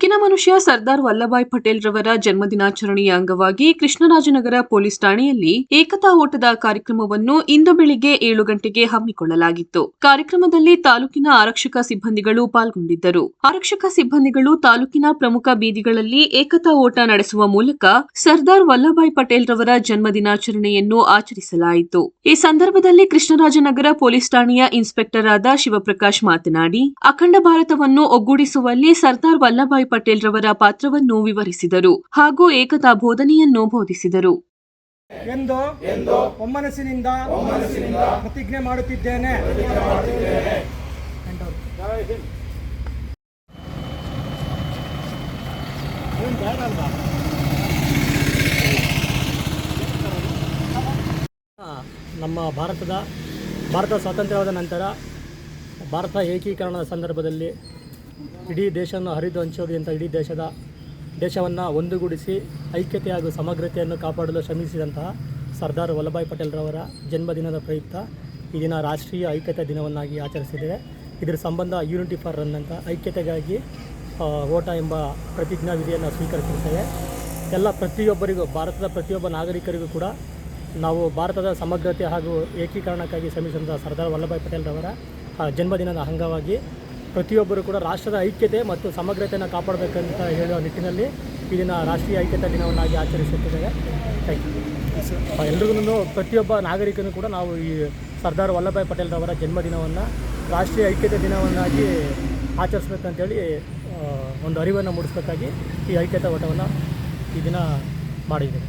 ಉಕ್ಕಿನ ಮನುಷ್ಯ ಸರ್ದಾರ್ ವಲ್ಲಭಾಯ್ ಪಟೇಲ್ ರವರ ಜನ್ಮದಿನಾಚರಣೆಯ ಅಂಗವಾಗಿ ಕೃಷ್ಣರಾಜನಗರ ಪೊಲೀಸ್ ಠಾಣೆಯಲ್ಲಿ ಏಕತಾ ಓಟದ ಕಾರ್ಯಕ್ರಮವನ್ನು ಇಂದು ಬೆಳಿಗ್ಗೆ ಏಳು ಗಂಟೆಗೆ ಹಮ್ಮಿಕೊಳ್ಳಲಾಗಿತ್ತು. ಕಾರ್ಯಕ್ರಮದಲ್ಲಿ ತಾಲೂಕಿನ ಆರಕ್ಷಕ ಸಿಬ್ಬಂದಿಗಳು ಪಾಲ್ಗೊಂಡಿದ್ದರು. ಆರಕ್ಷಕ ಸಿಬ್ಬಂದಿಗಳು ತಾಲೂಕಿನ ಪ್ರಮುಖ ಬೀದಿಗಳಲ್ಲಿ ಏಕತಾ ಓಟ ನಡೆಸುವ ಮೂಲಕ ಸರ್ದಾರ್ ವಲ್ಲಭಾಯ್ ಪಟೇಲ್ ರವರ ಜನ್ಮದಿನಾಚರಣೆಯನ್ನು ಆಚರಿಸಲಾಯಿತು. ಈ ಸಂದರ್ಭದಲ್ಲಿ ಕೃಷ್ಣರಾಜನಗರ ಪೊಲೀಸ್ ಠಾಣೆಯ ಇನ್ಸ್ಪೆಕ್ಟರ್ ಆದ ಶಿವಪ್ರಕಾಶ್ ಮಾತನಾಡಿ, ಅಖಂಡ ಭಾರತವನ್ನು ಒಗ್ಗೂಡಿಸುವಲ್ಲಿ ಸರ್ದಾರ್ ವಲ್ಲಭಾಯ್ ಪಟೇಲ್ ರವರ ಪಾತ್ರವನ್ನು ವಿವರಿಸಿದರು ಹಾಗೂ ಏಕತಾ ಬೋಧನೆಯನ್ನು ಬೋಧಿಸಿದರು. ಎಂದು ಒಮ್ಮನಸ್ಸಿನಿಂದ ಪ್ರತಿಜ್ಞೆ ಮಾಡುತ್ತಿದ್ದೇನೆ. ನಮ್ಮ ಭಾರತದ ಭಾರತ ಸ್ವಾತಂತ್ರ್ಯವಾದ ನಂತರ ಭಾರತ ಏಕೀಕರಣದ ಸಂದರ್ಭದಲ್ಲಿ ಇಡೀ ದೇಶವನ್ನು ಹರಿದು ಅಂತ ಇಡೀ ದೇಶದ ದೇಶವನ್ನು ಒಂದುಗೂಡಿಸಿ, ಐಕ್ಯತೆ ಹಾಗೂ ಸಮಗ್ರತೆಯನ್ನು ಕಾಪಾಡಲು ಶ್ರಮಿಸಿದಂತಹ ಸರ್ದಾರ್ ವಲ್ಲಭಾಯ್ ಪಟೇಲ್ರವರ ಜನ್ಮದಿನದ ಪ್ರಯುಕ್ತ ಈ ದಿನ ರಾಷ್ಟ್ರೀಯ ಐಕ್ಯತಾ ದಿನವನ್ನಾಗಿ ಆಚರಿಸಿದ್ದೇವೆ. ಇದರ ಸಂಬಂಧ ಯೂನಿಟಿ ಫಾರ್ ರನ್ ಅಂತ ಐಕ್ಯತೆಗಾಗಿ ಓಟ ಎಂಬ ಪ್ರತಿಜ್ಞಾ ವಿಧಿಯನ್ನು ಸ್ವೀಕರಿಸಿರ್ತೇವೆ. ಎಲ್ಲ ಪ್ರತಿಯೊಬ್ಬರಿಗೂ, ಭಾರತದ ಪ್ರತಿಯೊಬ್ಬ ನಾಗರಿಕರಿಗೂ ಕೂಡ ನಾವು ಭಾರತದ ಸಮಗ್ರತೆ ಹಾಗೂ ಏಕೀಕರಣಕ್ಕಾಗಿ ಶ್ರಮಿಸಿದಂಥ ಸರ್ದಾರ್ ವಲ್ಲಭಾಯ್ ಪಟೇಲ್ರವರ ಜನ್ಮದಿನದ ಅಂಗವಾಗಿ ಪ್ರತಿಯೊಬ್ಬರು ಕೂಡ ರಾಷ್ಟ್ರದ ಐಕ್ಯತೆ ಮತ್ತು ಸಮಗ್ರತೆಯನ್ನು ಕಾಪಾಡಬೇಕಂತ ಹೇಳುವ ನಿಟ್ಟಿನಲ್ಲಿ ಇದನ್ನು ದಿನ ರಾಷ್ಟ್ರೀಯ ಐಕ್ಯತಾ ದಿನವನ್ನಾಗಿ ಆಚರಿಸುತ್ತಿದ್ದೇವೆ. ಥ್ಯಾಂಕ್ ಯು ಎಲ್ರಿಗೂ ಪ್ರತಿಯೊಬ್ಬ ನಾಗರಿಕನೂ ಕೂಡ ನಾವು ಈ ಸರ್ದಾರ್ ವಲ್ಲಭಾಯ್ ಪಟೇಲ್ರವರ ಜನ್ಮದಿನವನ್ನು, ರಾಷ್ಟ್ರೀಯ ಐಕ್ಯತೆ ದಿನವನ್ನಾಗಿ ಆಚರಿಸ್ಬೇಕಂತೇಳಿ ಒಂದು ಅರಿವನ್ನು ಮೂಡಿಸ್ಬೇಕಾಗಿ ಈ ಐಕ್ಯತಾ ಓಟವನ್ನು ಈ ದಿನ ಮಾಡಿದ್ದೇವೆ.